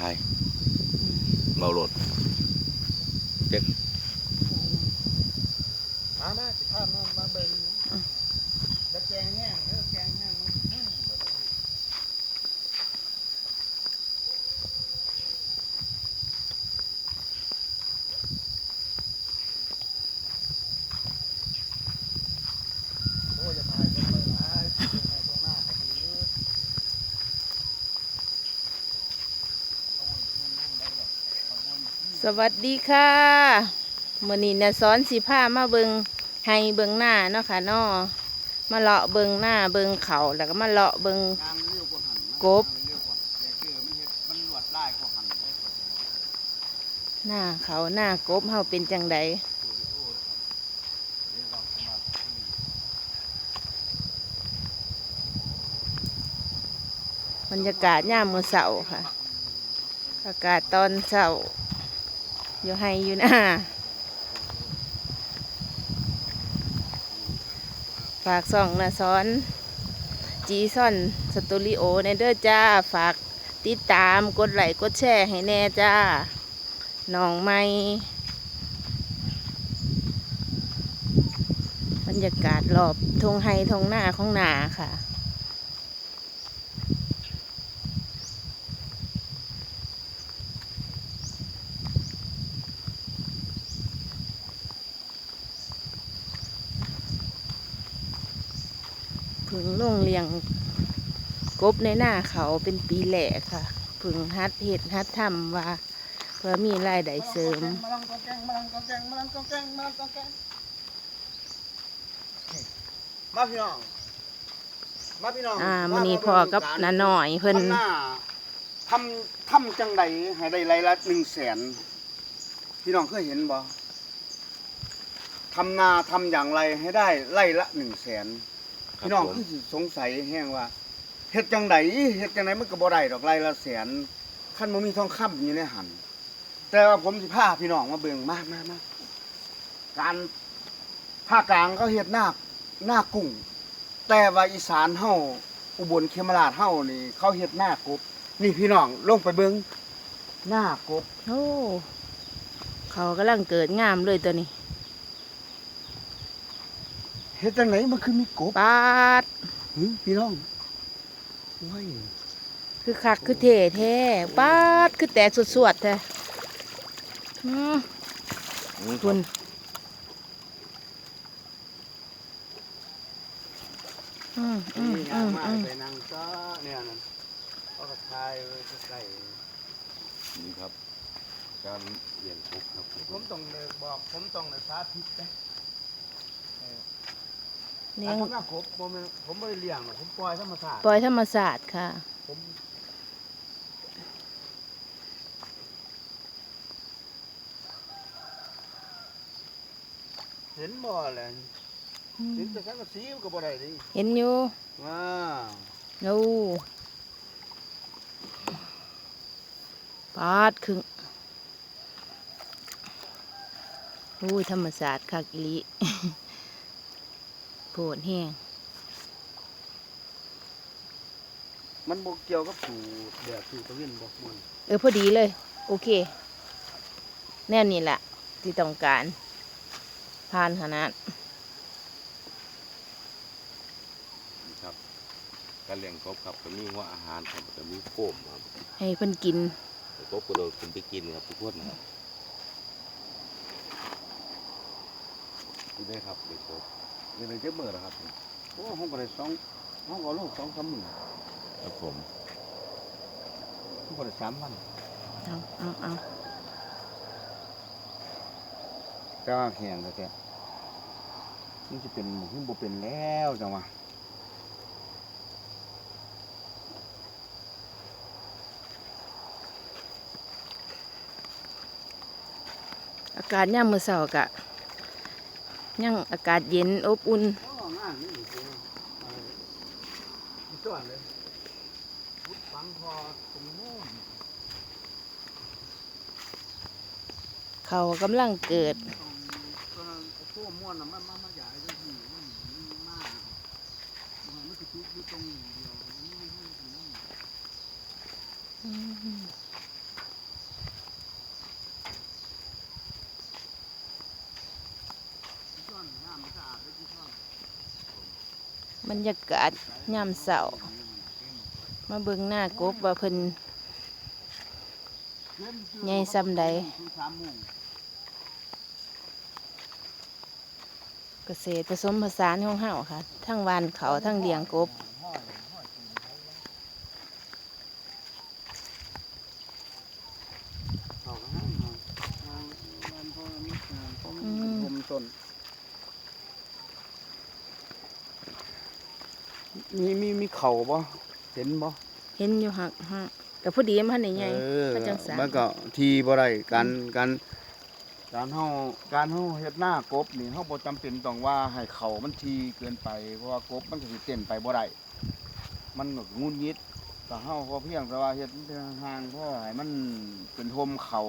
ทายเบาโหลดเจ็ก มามาสิพามามาเบิ่งแล้วแกงแห้งเด้อแกงแห้งมันแห้งเบิดเลยโอ้ยจะพายกันไปหลายสิเป็นไงตรงหน้าก็ดีอยู่เอาไว้นุ่มๆได้ดอกเอาไว้นี่ ส วัสดีค่ะมื่อนี้นะสอนสีผ้ามาเบิงให้เบิงหน้าเนาะค่ะนาะมาเลาะเบิงหน้าเบิงเขาแล้วก็มาเลาะเบิงกบหน้าเขาหน้ากบเฮาเป็นจังใดบรรยากาศย่ามมือเสาร์ค่ะ อากาศตอนเสาร์ อยู่ให้อยู่หน้าฝากส่องนะสอน จีซ่อนสตูดิโอในเด้อจ้า ฝากติดตามกดไลค์กดแชร์ให้แน่จ้าน้องไม่บรรยากาศรอบทงไฮทงหน้าของนาค่ะ ผึ่งลงเลียงกบในหน้าเขาเป็นปีแหลกค่ะผึ่งฮัดเห็ดฮัดทำว่า เพื่อมีรายได้เสริมมาลังกองแกงมาลังกองแกงมาลังกองแกงมาลังกองแกงมาพี่น้องมาพี่น้องอ่ามื้อนี้พ่อกับน้าน้อยเพิ่นทำหน้าทำทำจังใดให้ได้รายละหนึ่งแสนพี่น้องเคยเห็นบ่ทำนาทำอย่างไรให้ได้ไร่ละหนึ่งแสน พี่น้องคือสิสงสัยแห้งว่าเฮ็ดจังไดเฮ็ดจังไดมันก็บ่ได้ดอกไรละแสนคันบ่มีทองคำอยู่ในหันแต่ว่าผมสิพาพี่น้องมาเบิ่งมามามาการภาคกลางเขาเฮ็ดหน้าหน้ากุ้ง แต่ว่าอีสานเฮาอุบลเขมราชเฮานี่ เขาเฮ็ดหน้ากบ นี่พี่น้องลงไปเบิ่งหน้ากบ โอ้เขากำลังเกิดงามเลยตัวนี้ เฮ็ดจังไดมันคือมีกบปาดหึพี่น้องโอ้ยคือคักคือเท่แท้ปาดคือแต่สวดๆแท้อืมคุณอืมอืมนี่อืยางมมาอืมไปนั่งก็เนี่ยนั่นเขาก็ทายไว้ใกล้นี่ครับ การเลี้ยงกบครับๆผมต้องเลยบอกผมต้องเลยสาธิตนะ เลี้อัยนงผมน่ะผมผมไม่ผมไม่ได้เลี้ยงหรอกผมปล่อยธรรมชาติปล่อยธรรมศาสตร์ค่ะ ผมเห็นบ่แหละเห็นแต่สังกะสีมันก็บ่ได้ดิเห็นอยู่ว้าโอ้ปาดครึ่งโอ้ยธรรมศาสตร์คักอีหลิโผ ดแห้งมันบ่เกี่ยวกับสูแดดสูตะวินบ่มันเออพอดีเลย โอเค แน่นี่แหละที่ต้องการผ่านขนาดนี่ครับการเลี้ยงกบครับก็มีหัว่าอาหารครับก็มีโคมครับให้เพิ่นกินแต่กบก็โดนคุณไปกินครับทุกคนครับนี่ได้ครับเด็กกบนี่ เลยเจ็บมือแล้วครับโอ้ห้องก็ได้สองห้องก็ลูกสองสามหมื่นครับผมห้องก็ได้สามพันเอาเอาเอาแต่ว่าแข็งแต่แต่นี่จะเป็นหมูขึ้นบ่เป็นแล้วจังหวะอากาศย่ามมือเสากะ ยังอากาศเย็นอบอุ่นเขากำลังเกิดอ้ตัวม้วนน่ะมันมันมันใหญ่จังซี่มันมันมากมันมันคือจุกอยู่ตรงนี้เดียวมันไม่ให้ถึงนั่น บรรยากาศยามเสาร์มาเบิ่งหน้ากบว่าเพิ่นใหญ่ซำใดเกษตรผสมผสานของเฮาค่ะ ทั้งวานเขาทั้งเลี้ยงกบ เขาก็ห้ามเอาทางบ้านพ่อมีทางผม อืม ผมต้น มีมีมีเข่าบ่เห็นบ่เห็นอยู่หักฮะกับผู้ดีมันนี่ใหญ่เออก็จังสารมันก็ทีบ่ได้การการการเฮาการเฮาเฮ็ดหน้ากบนี่เฮาบ่จำเป็นต้องว่าให้เขามันทีเกินไปเพราะว่ากบมันก็สิเต้นไปบ่ได้มันก็งุนงิดก็เฮาพอเพียงแต่ว่าเฮ็ดห่างๆเพราะให้มันเป็นโฮมเขา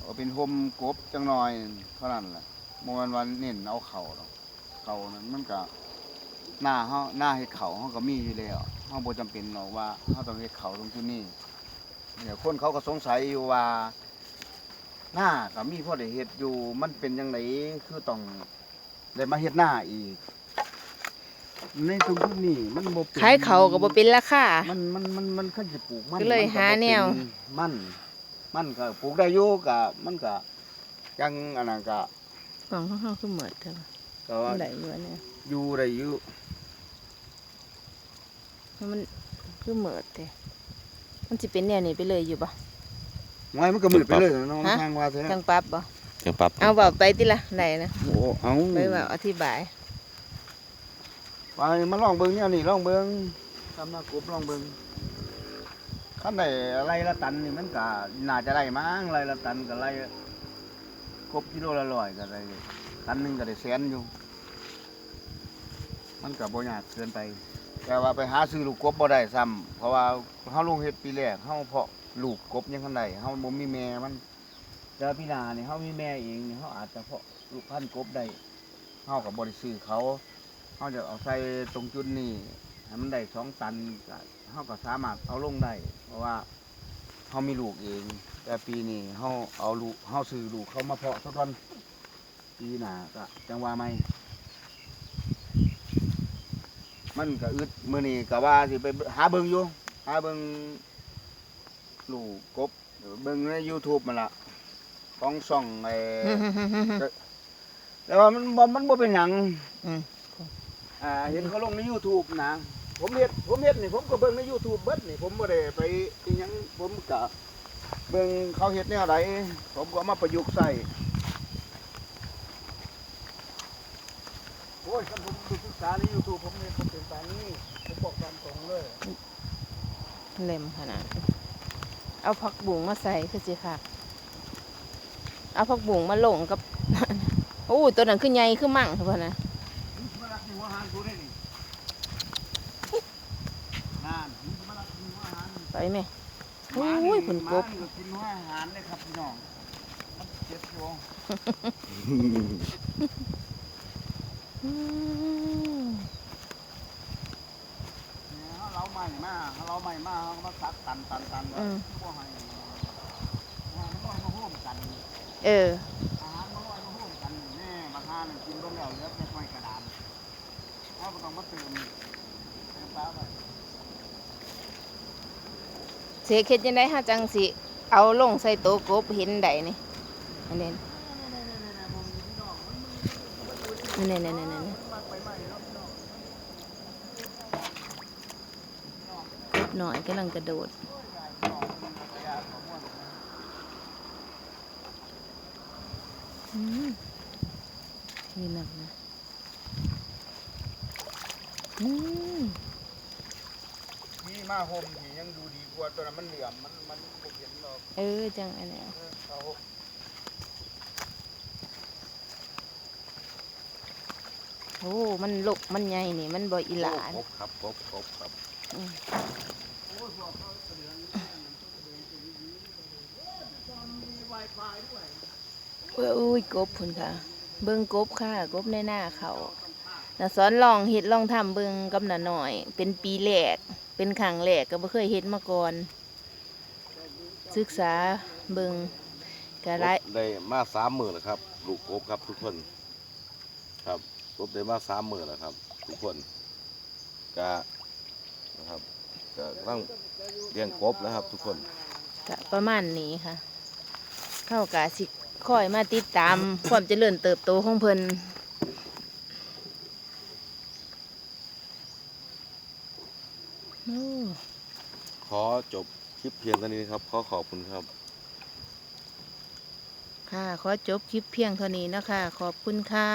เอาเป็นโฮมกบจังหน่อยเท่านั้นแหละบ่แม่นว่าเน้นเอาเขาดอกเขานั้นมันก็ หน้าเฮาหน้าเฮ็ดเขาเฮาก็มีอยู่แล้วเฮาบ่จำเป็นหรอกว่าเฮาต้องเฮ็ดเขาตรงจุดนี้เนี่ยคนเขาก็สงสัยอยู่ว่า หน้าก็มีพ่อได้เฮ็ดอยู่มันเป็นยังไงคือต้องได้มาเฮ็ดหน้าอีก ในตรงที่นี่มันบ่ป็นขายเขาก็บ่เป็นราคา มันมันมันมันขึ้นจะปลูกมันก็เลยมันหาแนวบ่เป็นมันมันก็ปลูกได้อยู่ก็มันก็ยังอันนั้นก็ของของเฮาคือหมดเท่าก็ว่าได้อยู่อันเนี่ยอยู่ได้อยู่ มันคือหมดแต่มันสิเป็นแนวนี้ไปเลยอยู่บ่ไงมันก็มืดไปเลยเนาะฮะทางว่าแท้จังปรับบ่จังปรับเอาเว้าไปติละได้นะโอ้เอาไปเว้าอธิบายไปมาลองเบิ่งเนี่ยนี่ลองเบิ่งทำหน้ากบลองเบิ่งคันได้ไรละตันนี่มันก็น่าจะได้มั้งไรละตันก็ไรกบกิโลละร้อยก็ได้ตันหนึงก็ได้แสนอยู่ มันก็บ่ยากเกินไป แต่ว่าไปหาซื้อลูกกบบ่ได้ซ้ำเพราะว่าเฮาลงเฮ็ดปีแรกเฮาเพาะลูกกบยังคันใดเฮาบ่มีแม่มันแต่ว่าพี่นานี่เฮามีแม่เองนี่เฮาอาจจะเพาะลูกพันธุ์กบได้เฮาก็บ่ได้ซื้อเขาเขาจะเอาใส่ตรงจุดนี้ให้มันได้สองตันก็เขาก็สามารถเอาลงได้เพราะว่าเขามีลูกเอง แต่ปีนี้เขาเอาลูกเขาซื้อลูกเขามาเพาะสักวันปีหน้าก็จังว่าไหม มันก็อึดมือนี้ก็ว่าสิไปหาเบิงอยู่หาเบิงลูกกบเบิงใน YouTube มันละของช่องไอ้แต่ว่ามันบ่มันบ่เป็นหยังอืมอ่าเห็นเขาลงใน YouTube นะผมเฮ็ดผมเฮ็ดนี่ผมก็เบิ่งใน YouTube เบิดนี่ผมบ่ได้ไปอิหยังผมก็เบิ่งเขาเฮ็ดแนวใดผมก็เอามาประยุกต์ใส่โอ้ยคันผมดูศึก ษาใน YouTube ผมเฮ็ดบ่เป็นปานนี้ผมบอกตามตรงเลยเล่มขนาด เอาผักบุ้งมาใส่คือสิค่ะ เอาผักบุ้งมาลงกับ โอ้ตัวนั้นคือใหญ่คือมั่งเท่านั้นนะมาลักหัวอาหารกูได้นี่นั่นมาลักหัวอาหารไปไหมโอ้ยผลกบหมานี่กินหัวอาหารเลยครับพี่น้องมันเจ็บอยู่อืมเนี่ยเราใหม่มาเรา ใหม่มาเรามาตัดตันตันตันแล้วบ่ให้ว่ามันบ่ให้มาร่วมกันเออ อาหารมันบ่ให้มาร่วมกันแน่บางทานนกินต้มแล้วเหลือแต่ไฟกระดานเราก็ต้องมาเติมเติมปลาไปเสียเข็ดยังไงฮะจังสิ เอาลงใส่โต๊ะกบเห็นได้นี่อันนี้นี่นี่นี่นี่นี่ กบหน่อยกำลังกระโดดอืมนี่หนักนะอืมนี่มาห่มนี่ยังดูดีกว่าตัวนั้นมันเหลื่อมมันมันบ่เห็นหรอกเออ จังอันเนี้ยเออเอาห่มโอ้ มันลกมันใหญ่นี่ มันบ่อีหลานครบครับครบครบครับโอ้ยกบพุ่นค่ะ เบิ่งกบค่ะ กบในหน้าเขาน่ะสอนลองเฮ็ดลองทำเบิ่งกับน่ะหน่อย เป็นปีแรก เป็นครั้งแรกก็บ่เคยเฮ็ดมาก่อน ศึกษาเบิ่งก็ได้ได้มาสามหมื่นแล้วครับ ลูกกบครับทุกคน ครับกบได้มาสามหมื่นแล้วครับ ทุกคนกะ นะครับกะร่างเลี้ยงกบนะครับ ทุกคนก็ประมาณนี้ค่ะ เข้ากะสิคอยมาติดตาม ความเจริญเติบโตของเพิ่นโอ้ขอจบคลิปเพียงเท่านี้ครับ ขอขอบคุณครับ ค่ะ ขอจบคลิปเพียงเท่านี้นะคะ ขอบคุณค่ะ